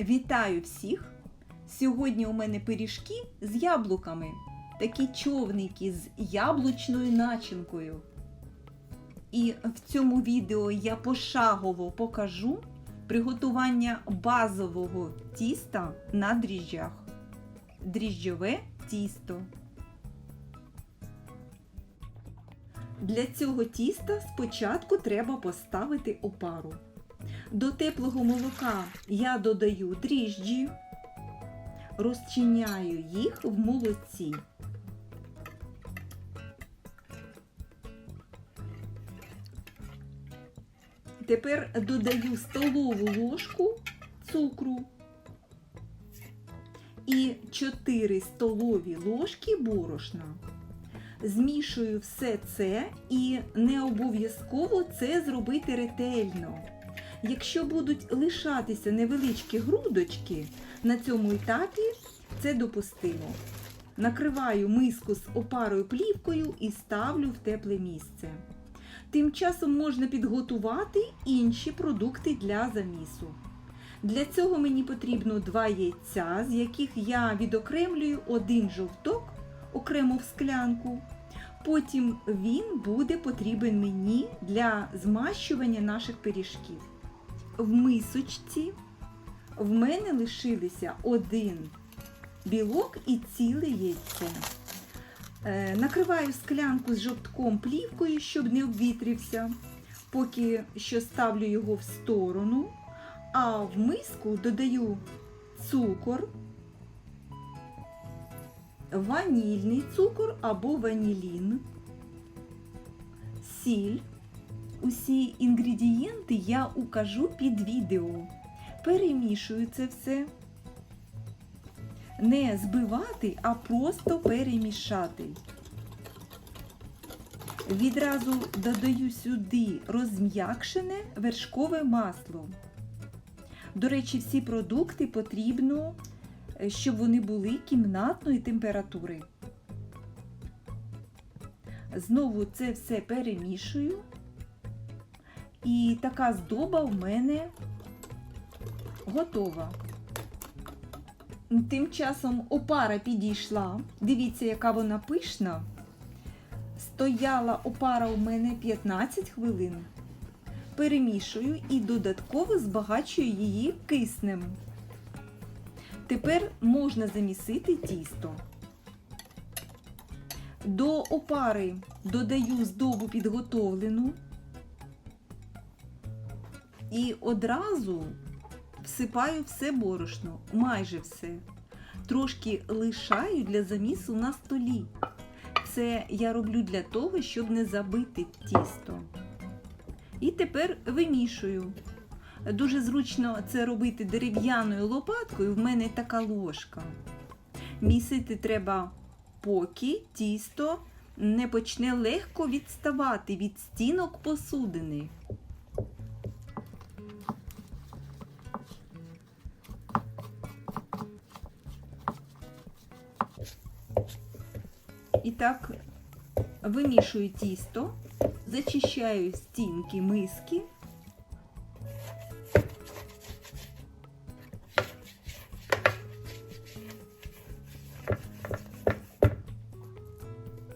Вітаю всіх! Сьогодні у мене пиріжки з яблуками. Такі човники з яблучною начинкою. І в цьому відео я пошагово покажу приготування базового тіста на дріжджах. Дріжджове тісто. Для цього тіста спочатку треба поставити опару. До теплого молока я додаю дріжджі, розчиняю їх в молоці. Тепер додаю столову ложку цукру і 4 столові ложки борошна. Змішую все це і не обов'язково це зробити ретельно. Якщо будуть лишатися невеличкі грудочки, на цьому етапі це допустимо. Накриваю миску з опарою плівкою і ставлю в тепле місце. Тим часом можна підготувати інші продукти для замісу. Для цього мені потрібно два яйця, з яких я відокремлюю один жовток окремо в склянку. Потім він буде потрібен мені для змащування наших пиріжків. В мисочці в мене лишилися один білок і ціле яйце. Е, накриваю склянку з жовтком плівкою, щоб не обвітрився, поки що ставлю його в сторону, а в миску додаю цукор, ванільний цукор або ванілін, сіль. Усі інгредієнти я укажу під відео. Перемішую це все. Не збивати, а просто перемішати. Відразу додаю сюди розм'якшене вершкове масло. До речі, всі продукти потрібно, щоб вони були кімнатної температури. Знову це все перемішую. І така здоба в мене готова. Тим часом опара підійшла. Дивіться, яка вона пишна. Стояла опара у мене 15 хвилин. Перемішую і додатково збагачую її киснем. Тепер можна замісити тісто. До опари додаю здобу підготовлену. І одразу всипаю все борошно, майже все. Трошки лишаю для замісу на столі. Це я роблю для того, щоб не забити тісто. І тепер вимішую. Дуже зручно це робити дерев'яною лопаткою, в мене така ложка. Місити треба, поки тісто не почне легко відставати від стінок посудини. Так вимішую тісто, зачищаю стінки миски.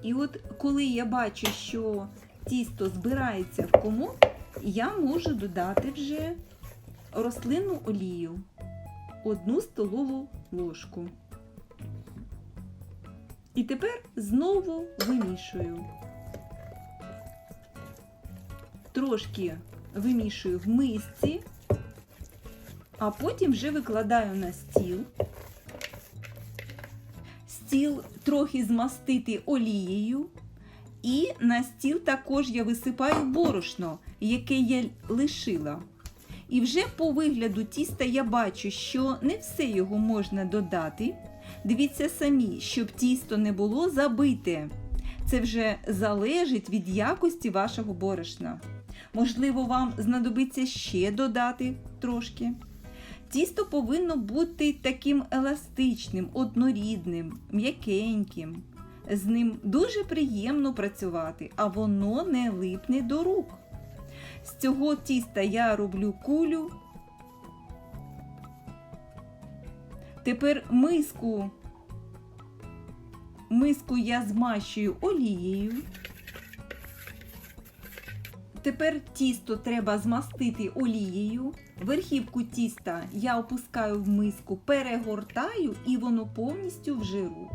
І от коли я бачу, що тісто збирається в комок, я можу додати вже рослинну олію, одну столову ложку. І тепер знову вимішую. Трошки вимішую в мисці, а потім вже викладаю на стіл. Стіл трохи змастити олією. І на стіл також я висипаю борошно, яке я лишила. І вже по вигляду тіста я бачу, що не все його можна додати. Дивіться самі, щоб тісто не було забите. Це вже залежить від якості вашого борошна. Можливо, вам знадобиться ще додати трошки. Тісто повинно бути таким еластичним, однорідним, м'якеньким. З ним дуже приємно працювати, а воно не липне до рук. З цього тіста я роблю кулю Тепер миску. Миску я змащую олією. Тепер тісто треба змастити олією. Верхівку тіста я опускаю в миску, перегортаю і воно повністю в жиру.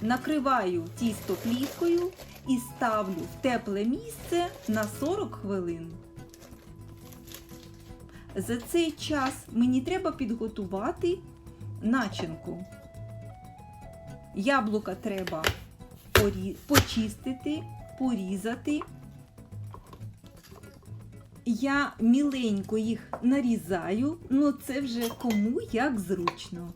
Накриваю тісто плівкою і ставлю в тепле місце на 40 хвилин. За цей час мені треба підготувати начинку. Яблука треба почистити, порізати. Я міленько їх нарізаю, але це вже кому як зручно.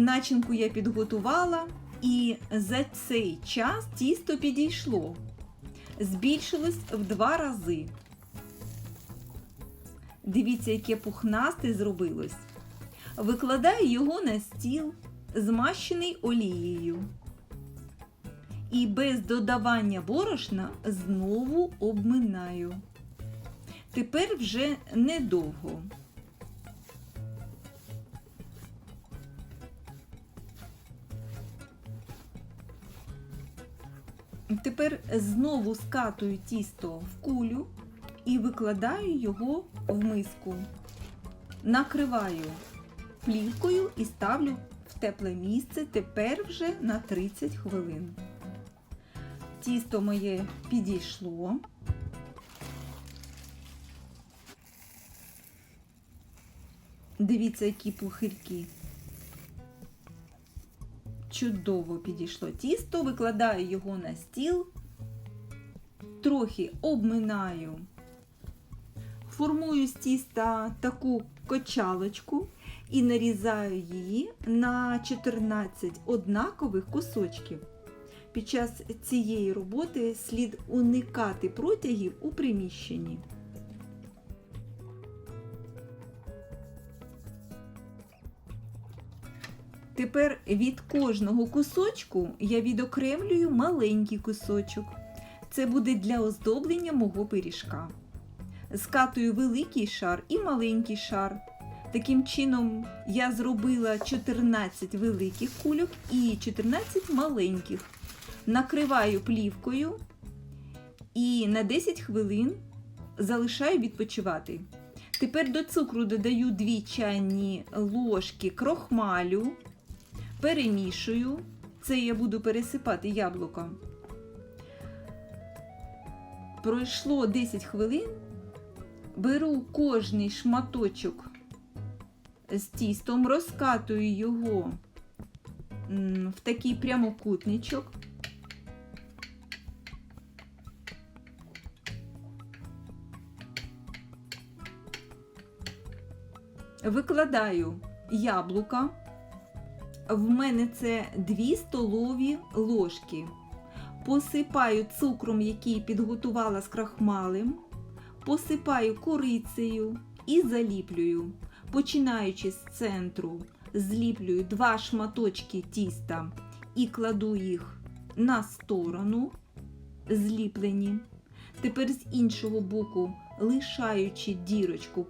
Начинку я підготувала, і за цей час тісто підійшло. Збільшилось в два рази. Дивіться, яке пухнасте зробилось. Викладаю його на стіл, змащений олією. І без додавання борошна знову обминаю. Тепер вже недовго. Тепер знову скатую тісто в кулю і викладаю його в миску. Накриваю плівкою і ставлю в тепле місце тепер вже на 30 хвилин. Тісто моє підійшло. Дивіться, які пухирки. Чудово підійшло тісто, викладаю його на стіл, трохи обминаю, формую з тіста таку кочалочку і нарізаю її на 14 однакових кусочків. Під час цієї роботи слід уникати протягів у приміщенні. Тепер від кожного кусочку я відокремлюю маленький кусочок. Це буде для оздоблення мого пиріжка. Скатую великий шар і маленький шар. Таким чином я зробила 14 великих кульок і 14 маленьких. Накриваю плівкою і на 10 хвилин залишаю відпочивати. Тепер до цукру додаю 2 чайні ложки крохмалю перемішую. Це я буду пересипати яблука. Пройшло 10 хвилин. Беру кожний шматочок з тістом, розкатую його в такий прямокутничок. Викладаю яблука. В мене це 2 столові ложки. Посипаю цукром, який підготувала з крахмалем, посипаю корицею і заліплюю. Починаючи з центру, зліплюю два шматочки тіста і кладу їх на сторону, зліплені. Тепер з іншого боку, лишаючи дірочку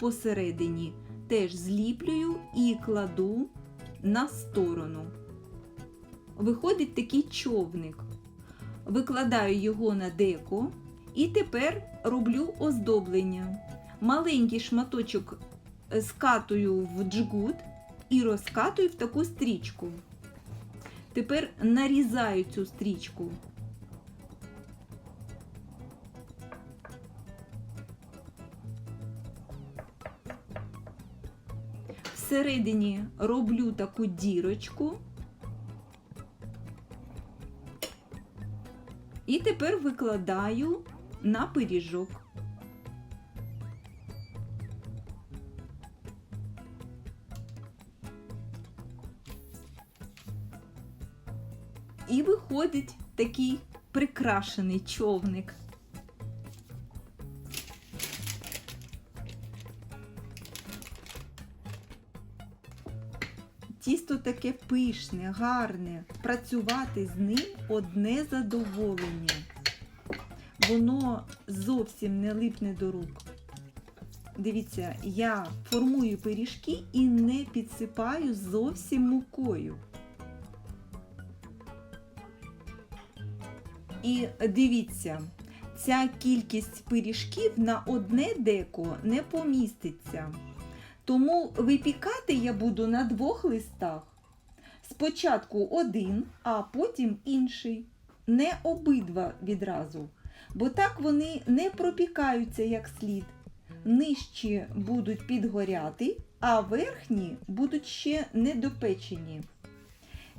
посередині, теж зліплюю і кладу на сторону. Виходить такий човник. Викладаю його на деко і тепер роблю оздоблення. Маленький шматочок скатую в джгут і розкатую в таку стрічку. Тепер нарізаю цю стрічку. Всередині роблю таку дірочку. І тепер викладаю на пиріжок. І виходить такий прикрашений човник. Таке пишне, гарне. Працювати з ним одне задоволення. Воно зовсім не липне до рук. Дивіться, я формую пиріжки і не підсипаю зовсім мукою. І дивіться, ця кількість пиріжків на одне деко не поміститься. Тому випікати я буду на двох листах. Спочатку один, а потім інший. Не обидва відразу, бо так вони не пропікаються як слід. Нижчі будуть підгоряти, а верхні будуть ще недопечені.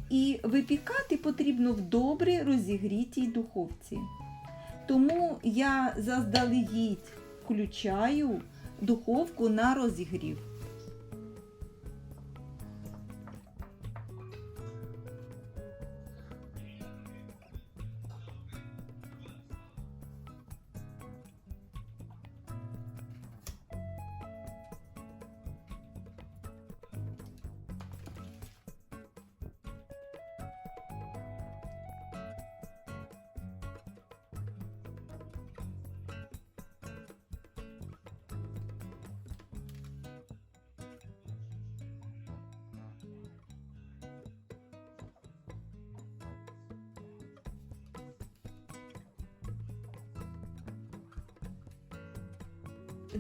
І випікати потрібно в добре розігрітій духовці. Тому я заздалегідь включаю духовку на розігрів.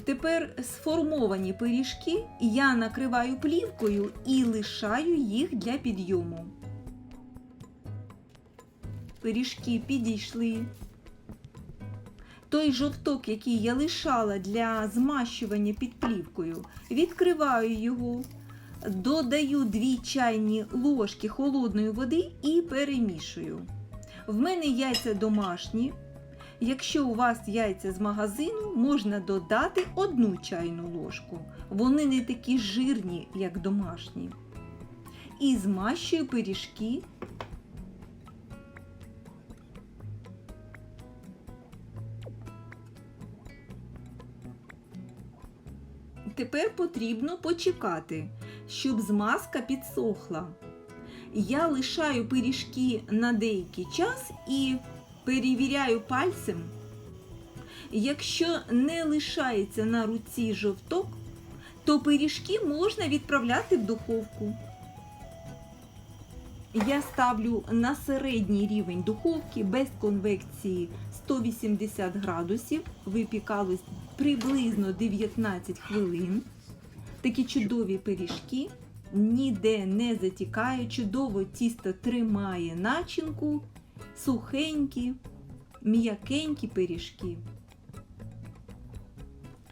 Тепер сформовані пиріжки я накриваю плівкою і лишаю їх для підйому. Пиріжки підійшли. Той жовток, який я лишала для змащування під плівкою, відкриваю його, додаю 2 чайні ложки холодної води і перемішую. В мене яйця домашні. Якщо у вас яйця з магазину, можна додати одну чайну ложку. Вони не такі жирні, як домашні. І змащую пиріжки. Тепер потрібно почекати, щоб змазка підсохла. Я лишаю пиріжки на деякий час і перевіряю пальцем. Якщо не лишається на руці жовток, то пиріжки можна відправляти в духовку. Я ставлю на середній рівень духовки без конвекції 180 градусів, випікалось приблизно 19 хвилин. Такі чудові пиріжки, ніде не затікає, чудово тісто тримає начинку сухенькі, м'якенькі пиріжки.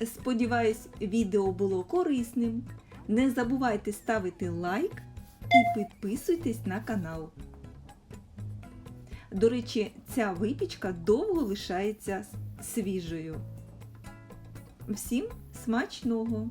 Сподіваюсь, відео було корисним. Не забувайте ставити лайк і підписуйтесь на канал. До речі, ця випічка довго лишається свіжою. Всім смачного!